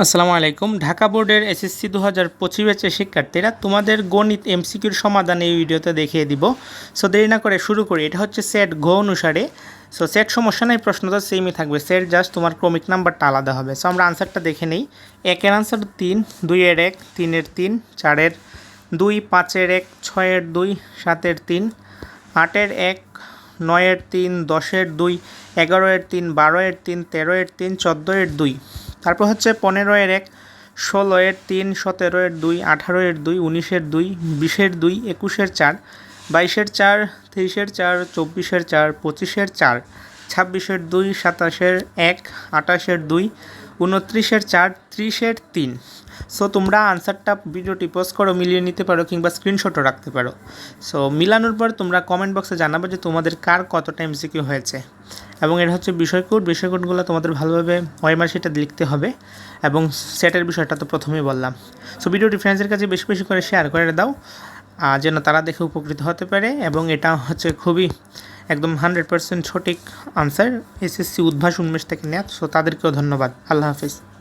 আসসালামু আলাইকুম। ঢাকা বোর্ডের এসএসসি দু হাজার পঁচিশ ব্যাচের শিক্ষার্থীরা তোমাদের গণিত এমসিকিউর সমাধান এই ভিডিওতে দেখিয়ে দিব। সো দেরি না করে শুরু করি। এটা হচ্ছে সেট ঘ অনুসারে। সো সেট সমস্যা নেই প্রশ্ন তো সেমই থাকবে। সেট জাস্ট তোমার ক্রমিক নাম্বারটা আলাদা হবে। সো আমরা আনসারটা দেখে নিই। একের আনসার তিন, দুইয়ের এক, তিনের তিন, চারের দুই, পাঁচের এক, ছয়ের দুই, সাতের তিন, আটের এক, নয়ের তিন, দশের দুই, এগারোয়ের তিন, বারোয়ের তিন, তেরোয়ের তিন, চোদ্দোয়ের দুই। তারপর হচ্ছে পনেরো এর এক ষোলো এর তিন সতেরো এর দুই আঠারো এর দুই উনিশের দুই বিশের দুই একুশের চার বাইশের চার তেইশের চার চব্বিশের চার পঁচিশের চার ছাব্বিশের দুই সাতাশের এক আটাশের দুই উনত্রিশের চার, ত্রিশের তিন। সো তোমরা আনসারটা ভিডিওটি পোস্ট করো, মিলিয়ে নিতে পারো কিংবা স্ক্রিনশটও রাখতে পারো। সো মিলানোর পর তোমরা কমেন্ট বক্সে জানাবে যে তোমাদের কার কতটা এমসিকিউ হয়েছে। এবং এটা হচ্ছে বিষয় কোড বিষয় কোডগুলো তোমাদের ভালোভাবে ওয়াইমার সেটা লিখতে হবে। এবং সেটের বিষয়টা তো প্রথমেই বললাম। সো ভিডিওটি ফ্রেন্ডসের কাছে বেশি বেশি করে শেয়ার করে দাও যেন তারা দেখে উপকৃত হতে পারে। এবং এটা হচ্ছে খুবই একদম হান্ড্রেড পার্সেন্ট সঠিক আনসার এসএসসি উদ্ভাস উন্মেষ থেকে নেয় সো তাদেরকেও ধন্যবাদ। আল্লাহ হাফিজ।